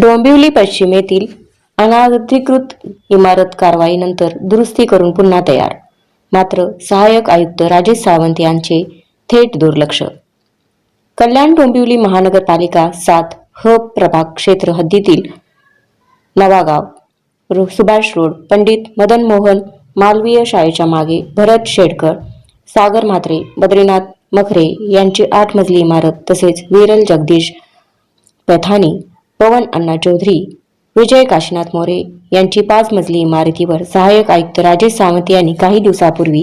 डोंबिवली पश्चिमेतील अनाधिकृत इमारत कारवाईनंतर दुरुस्ती करून पुन्हा तयार. मात्र सहाय्यक आयुक्त राजेश सावंत यांचे थेट दुर्लक्ष. कल्याण डोंबिवली महानगरपालिका सात ह प्रभाग क्षेत्र हद्दीतील नवागाव सुभाष रोड पंडित मदन मोहन मालवीय शाळेच्या मागे भरत शेडकर सागर म्हात्रे बद्रीनाथ मखरे यांची आठ मजली इमारत तसेच विरल जगदीश प्रथानी पवन अण्णा चौधरी विजय काशीनाथ मोरे यांची पाच मजली इमारतीवर सहाय्यक आयुक्त राजेश सावंत यांनी काही दिवसापूर्वी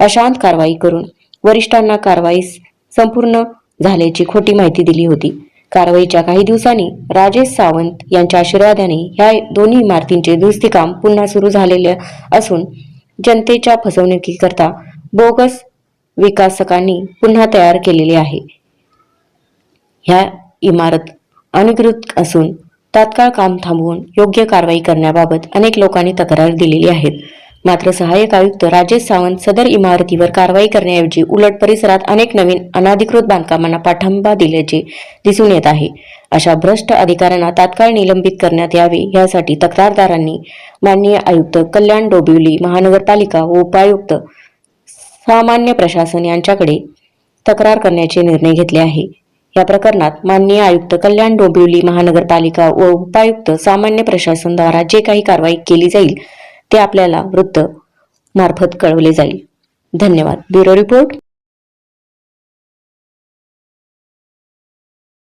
अशांत कारवाई करून वरिष्ठांना कारवाई संपूर्ण झाल्याची खोटी माहिती दिली होती. कारवाईच्या काही दिवसांनी राजेश सावंत यांच्या आशीर्वादाने ह्या दोन्ही इमारतींचे दुरुस्ती काम पुन्हा सुरू झालेले असून जनतेच्या फसवणुकीकरता बोगस विकासकांनी पुन्हा तयार केलेले आहे. ह्या इमारत अनधिकृत असून तात्काळ काम थांबवून योग्य कारवाई करण्याबाबत अनेक लोकांनी तक्रार दिलेली आहेत. मात्र सहाय्यक आयुक्त राजेश सावंत सदर इमारतीवर कारवाई करण्याऐवजी उलट परिसरात अनेक नवीन अनाधिकृत बांधकामांना पाठिंबा दिल्याचे दिसून येत आहे. अशा भ्रष्ट अधिकाऱ्यांना तात्काळ निलंबित करण्यात यावे यासाठी तक्रारदारांनी माननीय आयुक्त कल्याण डोंबिवली महानगरपालिका व उपायुक्त सामान्य प्रशासन यांच्याकडे तक्रार करण्याचे निर्णय घेतले आहे. या प्रकरणात माननीय आयुक्त कल्याण डोंबिवली महानगरपालिका व उपायुक्त सामान्य प्रशासन द्वारा जे काही कारवाई केली जाईल ते आपल्याला वृत्त मार्फत कळवले जाईल. धन्यवाद. Bureau report.